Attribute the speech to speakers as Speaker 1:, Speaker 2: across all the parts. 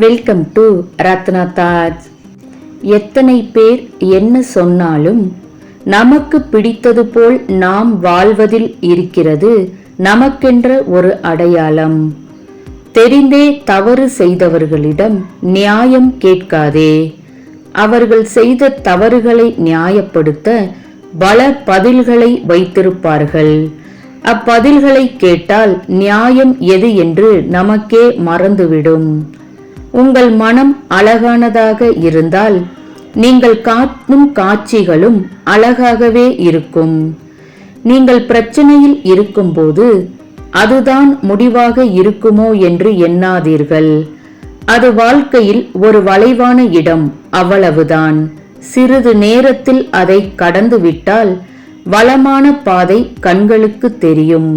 Speaker 1: Welcome to Ratna Taj எத்தனை பேர் என்ன சொன்னாலும் நமக்கு பிடித்தது போல் நாம் வாழ்வதில் இருக்கிறது நமக்கென்ற ஒரு அடையாளம். தெரிந்தே தவறு செய்தவர்களிடம் நியாயம் கேட்காதே. அவர்கள் செய்த தவறுகளை நியாயப்படுத்த பல பதில்களை வைத்திருப்பார்கள். அப்பதில்களை கேட்டால் நியாயம் எது என்று நமக்கே மறந்துவிடும். உங்கள் மனம் அழகானதாக இருந்தால் நீங்கள் காட்டும் காட்சிகளும் அழகாகவே இருக்கும். நீங்கள் பிரச்சனையில் இருக்கும்போது அதுதான் முடிவாக இருக்குமோ என்று எண்ணாதீர்கள். அது வாழ்க்கையில் ஒரு வளைவான இடம் அவ்வளவுதான். சிறிது நேரத்தில் அதை கடந்துவிட்டால் வளமான பாதை கண்களுக்கு தெரியும்.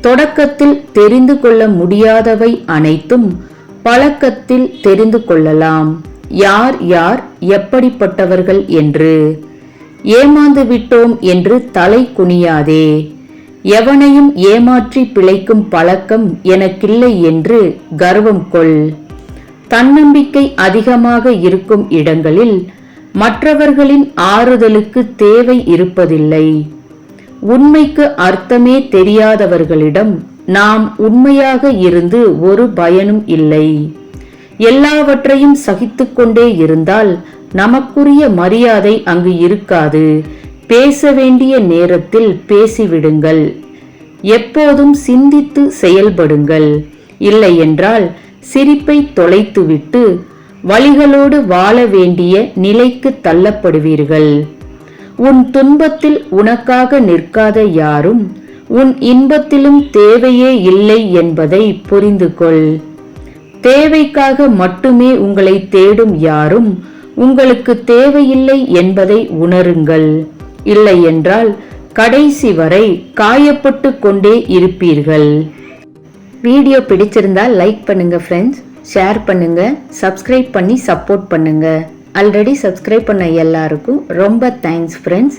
Speaker 1: தொடக்கத்தில் தெரிந்து கொள்ள முடியாதவை அனைத்தும் பழக்கத்தில் தெரிந்து கொள்ளலாம். யார் யார் எப்படிப்பட்டவர்கள் என்று? ஏமாந்து விட்டோம் என்று தலை குனியாதே. எவனையும் ஏமாற்றி பிழைக்கும் பழக்கம் எனக்கில்லை என்று கர்வம் கொள். தன்னம்பிக்கை அதிகமாக இருக்கும் இடங்களில் மற்றவர்களின் ஆறுதலுக்கு தேவை இருப்பதில்லை. உண்மைக்கு அர்த்தமே தெரியாதவர்களிடம் நாம் உண்மையாக இருந்து ஒரு பயனும் இல்லை. எல்லாவற்றையும் சகித்துக்கொண்டே இருந்தால் நமக்குரிய மரியாதை அங்கு இருக்காது. பேச வேண்டிய நேரத்தில் பேசிவிடுங்கள். எப்போதும் சிந்தித்து செயல்படுங்கள். இல்லையென்றால் சிரிப்பை தொலைத்துவிட்டு வழிகளோடு வாழ வேண்டிய நிலைக்கு தள்ளப்படுவீர்கள். உன் துன்பத்தில் உனக்காக நிற்காத யாரும் உன் இன்பத்திலும் தேவையே இல்லை என்பதை புரிந்து கொள் தேவைக்காக மட்டுமே உங்களை தேடும் யாரும் உங்களுக்கு தேவையில்லை என்பதை உணருங்கள். இல்லையென்றால் கடைசி வரை காயப்பட்டு கொண்டே இருப்பீர்கள். வீடியோ பிடிச்சிருந்தா லைக் பண்ணுங்க ஃப்ரெண்ட்ஸ் ஷேர் பண்ணுங்க சப்ஸ்கிரைப் பண்ணி சப்போர்ட் பண்ணுங்க. ஆல்ரெடி சப்ஸ்கிரைப் பண்ண எல்லாருக்கும் ரொம்ப தேங்க்ஸ் ஃப்ரெண்ட்ஸ்